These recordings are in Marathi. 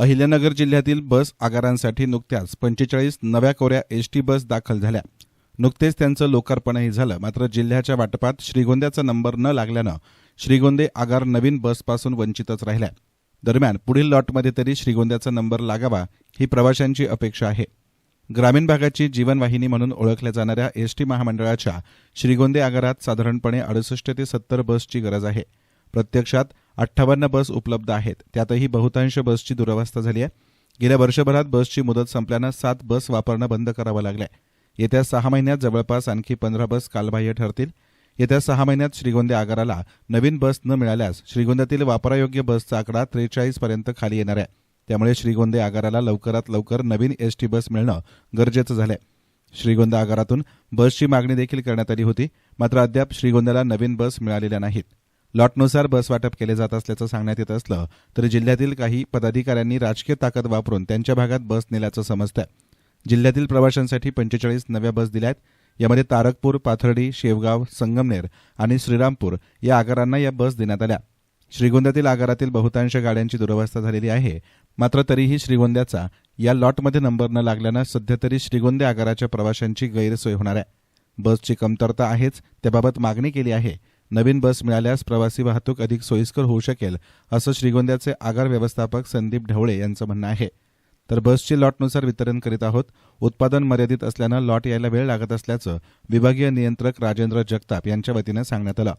अहिल्यानगर जिल्ह्यातील बस आगारांसाठी नुकत्याच पंचेचाळीस नव्या कोऱ्या एसटी बस दाखल झाल्या. नुकतेच त्यांचं लोकार्पणही झालं मात्र जिल्ह्याच्या वाटपात श्रीगोंद्याचा नंबर न लागल्यानं श्रीगोंदे आगार नवीन बसपासून वंचितच राहिल्या. दरम्यान पुढील लॉटमध्ये तरी श्रीगोंद्याचा नंबर लागावा ही प्रवाशांची अपेक्षा आहे. ग्रामीण भागाची जीवनवाहिनी म्हणून ओळखल्या जाणाऱ्या एसटी महामंडळाच्या श्रीगोंदे आगारात साधारणपणे अडुसष्ट ते सत्तर बसची गरज आहे. प्रत्यक्षात अठ्ठावन्न बस उपलब्ध आहेत. त्यातही बहुतांश बसची दुरवस्था झाली आहे. गेल्या वर्षभरात बसची मुदत संपल्यानं सात बस वापरणं बंद करावं लागलंय. येत्या सहा महिन्यात जवळपास आणखी पंधरा बस कालबाह्य ठरतील. येत्या सहा महिन्यात श्रीगोंदे आगाराला नवीन बस न मिळाल्यास श्रीगोंद्यातील वापरायोग्य बसचा आकडा त्रेचाळीस पर्यंत खाली येणार आहे. त्यामुळे श्रीगोंदे आगाराला लवकरात लवकर नवीन एसटी बस मिळणं गरजेचं झालंय. श्रीगोंदा आगारातून बसची मागणी देखील करण्यात आली होती. मात्र अद्याप श्रीगोंद्याला नवीन बस मिळालेल्या नाहीत. लॉटनुसार बस वाटप केले जात असल्याचं सांगण्यात येत असलं तरी जिल्ह्यातील काही पदाधिकाऱ्यांनी राजकीय ताकद वापरून त्यांच्या भागात बस नेल्याचं समजतं जिल्ह्यातील प्रवाशांसाठी पंचेचाळीस नव्या बस दिल्या आहेत यामध्ये तारकपूर पाथर्डी शेवगाव संगमनेर आणि श्रीरामपूर या आगारांना या बस देण्यात आल्या. श्रीगोंद्यातील आगारातील बहुतांश गाड्यांची दुरवस्था झालेली आहे. मात्र तरीही श्रीगोंद्याचा या लॉटमध्ये नंबर न लागल्यानं सध्या तरी श्रीगोंदे आगाराच्या प्रवाशांची गैरसोय होणार आहे. बसची कमतरता आहेच त्याबाबत मागणी केली आहे. नवीन बस मिळाल्यास प्रवासी वाहतूक अधिक सोयीस्कर होऊ शकेल असं श्रीगोंद्याचे आगार व्यवस्थापक संदीप ढवळे यांचं म्हणणं आहे. तर बसची लॉटनुसार वितरण करीत आहोत. उत्पादन मर्यादित असल्यानं लॉट यायला वेळ लागत असल्याचं विभागीय नियंत्रक राजेंद्र जगताप यांच्या वतीनं सांगण्यात आलं.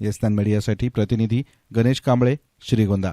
येस्तान मीडियासाठी प्रतिनिधी गणेश कांबळे श्रीगोंदा.